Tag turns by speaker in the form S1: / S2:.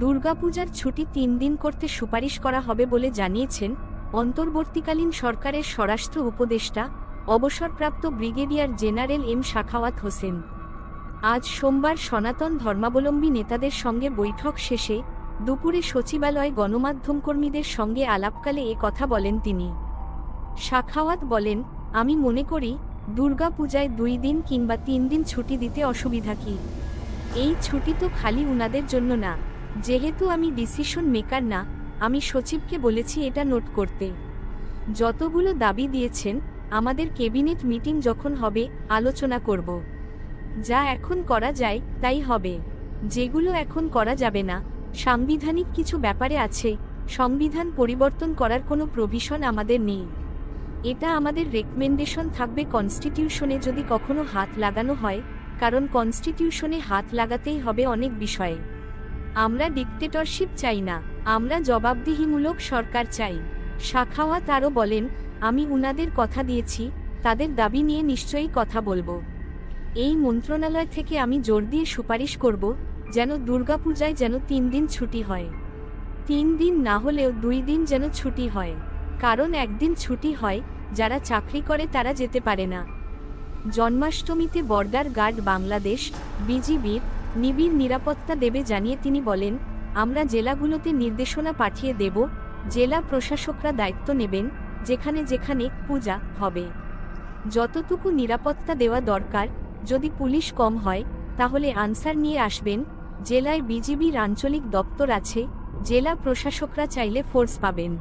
S1: দুর্গাপূজার ছুটি তিন দিন করতে সুপারিশ করা হবে বলে জানিয়েছেন অন্তর্বর্তীকালীন সরকারের স্বরাষ্ট্র উপদেষ্টা, অবসরপ্রাপ্ত brigadier general M Shakhawat Hossain. আজ সোমবার সনাতন ধর্মাবলম্বী নেতাদের সঙ্গে বৈঠক শেষে দুপুরে সচিবালয়ে গণমাধ্যমকর্মীদের সঙ্গে আলাপকালে এ কথা বলেন তিনি। শাখাওয়াত বলেন, আমি মনে করি দুর্গাপূজায় দুই দিন কিংবা তিন দিন ছুটি দিতে অসুবিধা কি? এই ছুটি তো খালি উনাদের জন্য না। যেহেতু আমি ডিসিশন মেকার না, আমি সচিবকে বলেছি এটা নোট করতে। যতগুলো দাবি দিয়েছেন, আমাদের কেবিনেট মিটিং যখন হবে, আলোচনা করব। যা এখন করা যায়, তাই হবে। যেগুলো এখন করা যাবে না, সাংবিধানিক কিছু ব্যাপারে আছে, সংবিধান পরিবর্তন করার কোনো প্রভিশন আমাদের নেই। এটা আমাদের রেকমেন্ডেশন থাকবে কনস্টিটিউশনে যদি কখনো হাত লাগানো হয়, কারণ কনস্টিটিউশনে হাত লাগাতেই হবে অনেক বিষয়ে। আমরা ডিকটেটরশিপ চাই না, আমরা জবাবদিহিমূলক সরকার চাই। শাখাওয়াত আরও বলেন, আমি উনাদের কথা দিয়েছি, তাদের দাবি নিয়ে নিশ্চয়ই কথা বলব। এই মন্ত্রণালয় থেকে আমি জোর দিয়ে সুপারিশ করব, যেন দুর্গাপূজায় যেন তিন দিন ছুটি হয়। তিন দিন না হলেও দুই দিন যেন ছুটি হয়, কারণ একদিন ছুটি হয়, যারা চাকরি করে তারা যেতে পারে না। জন্মাষ্টমীতে বর্ডার গার্ড বাংলাদেশ, বিজিবির নিবিড় নিরাপত্তা দেবে জানিয়ে তিনি বলেন, আমরা জেলাগুলোতে নির্দেশনা পাঠিয়ে দেব, জেলা প্রশাসকরা দায়িত্ব নেবেন, যেখানে যেখানে পূজা হবে। যতটুকু নিরাপত্তা দেওয়া দরকার, যদি পুলিশ কম হয়, তাহলে আনসার নিয়ে আসবেন, জেলায় বিজিবির আঞ্চলিক দপ্তর আছে, জেলা প্রশাসকরা চাইলে ফোর্স পাবেন।